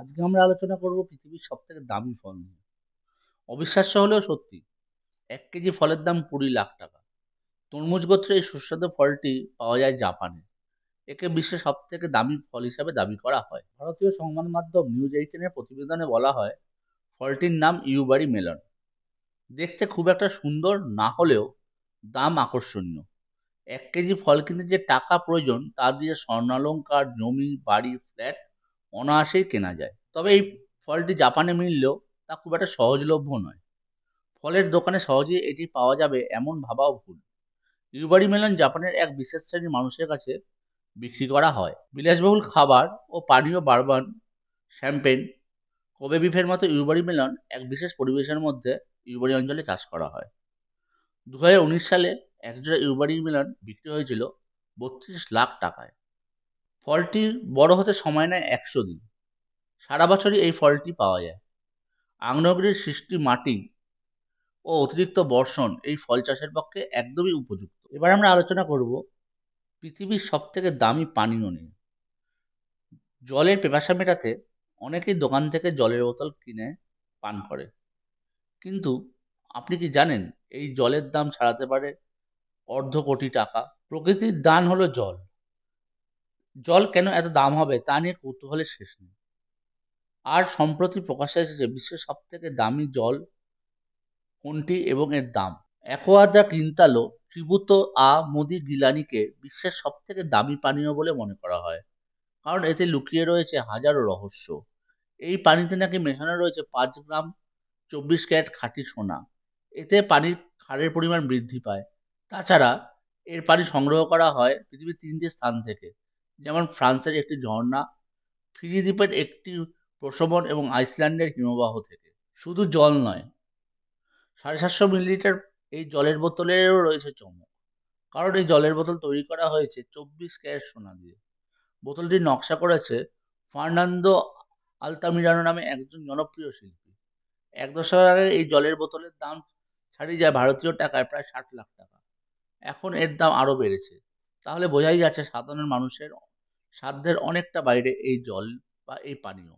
আজকে আমরা আলোচনা করব পৃথিবীর সবথেকে দামি ফল নিয়ে। অবিশ্বাস্য হলেও সত্যি, এক কেজি ফলের দাম কুড়ি লাখ টাকা। তরমুজ গোত্রের এই সুস্বাদু ফলটি পাওয়া যায় জাপানে। একে বিশ্বের সব থেকে দামি ফল হিসাবে দাবি করা হয়। ভারতীয় সংবাদ মাধ্যম নিউজ এইটিনের প্রতিবেদনে বলা হয়, ফলটির নাম ইউবারি মেলন। দেখতে খুব একটা সুন্দর না হলেও দাম আকর্ষণীয়। এক কেজি ফল কিনতে যে টাকা প্রয়োজন, তা দিয়ে স্বর্ণালঙ্কার, জমি, বাড়ি, ফ্ল্যাট অনায়াসেই কেনা যায়। তবে এই ফলটি জাপানে মিললেও তা খুব একটা সহজলভ্য নয়। ফলের দোকানে সহজেই এটি পাওয়া যাবে এমন ভাবাও ভুল। ইউবারি মেলন জাপানের এক বিশেষ শ্রেণির মানুষের কাছে বিক্রি করা হয়। বিলাসবহুল খাবার ও পানীয় বারবান, শ্যাম্পেন, কোবে বিফের মতো ইউবারি মেলন এক বিশেষ পরিবেশের মধ্যে ইউবারি অঞ্চলে চাষ করা হয়। দু হাজার উনিশ সালে একজোড়া ইউবারি মেলন বিক্রি হয়েছিল বত্রিশ লাখ টাকায়। ফলটি বড় হতে সময় নেয় একশো দিন। সারা বছরই এই ফলটি পাওয়া যায়। আগ্নেয়গিরির সৃষ্টি মাটি ও অতিরিক্ত বর্ষণ এই ফল চাষের পক্ষে একদমই উপযুক্ত। এবার আমরা আলোচনা করব পৃথিবীর সব থেকে দামি পানীয় নিয়ে। জলের পেপাসা মেটাতে অনেকেই দোকান থেকে জলের বোতল কিনে পান করে। কিন্তু আপনি কি জানেন এই জলের দাম ছাড়াতে পারে অর্ধ কোটি টাকা? প্রকৃতির দান হলো জল। জল কেন এত দাম হবে তা নিয়ে কৌতূহলের শেষ নেই। আর সম্প্রতি প্রকাশ্যে এসেছে বিশ্বের সব থেকে দামি জল কোনটি এবং এর দাম। অ্যাকোয়াদ্রা কিন্তালো ট্রিবুতো আ মোদি গিলানিকে বিশ্বের সব থেকে দামি পানীয় বলে মনে করা হয়। কারণ এতে লুকিয়ে রয়েছে হাজারো রহস্য। এই পানিতে নাকি মেশানো রয়েছে পাঁচ গ্রাম চব্বিশ ক্যারেট খাঁটি সোনা। এতে পানির ক্ষারের পরিমাণ বৃদ্ধি পায়। তাছাড়া এর পানি সংগ্রহ করা হয় পৃথিবীর তিনটি স্থান থেকে। যেমন ফ্রান্সের একটি ঝর্ণা ফিজি দ্বীপের একটি প্রশমন এবং আইসল্যান্ডের হিমবাহ থেকে। শুধু জল নয়, সাড়ে সাতশো মিলিলিটার এই জলের বোতলেরও রয়েছে চমক। কারণ এই জলের বোতল তৈরি করা হয়েছে চব্বিশ ক্যারেট সোনা দিয়ে। বোতলটির নকশা করেছে ফার্নান্দো আলতামিরানো নামে একজন জনপ্রিয় শিল্পী। এক দশক আগে এই জলের বোতলের দাম ছাড়িয়ে যায় ভারতীয় টাকায় প্রায় ষাট লাখ টাকা। এখন এর দাম আরও বেড়েছে। তাহলে বোঝাই যাচ্ছে সাধারণ মানুষের সাধ্যের অনেকটা বাইরে এই জল বা এই পানীয়।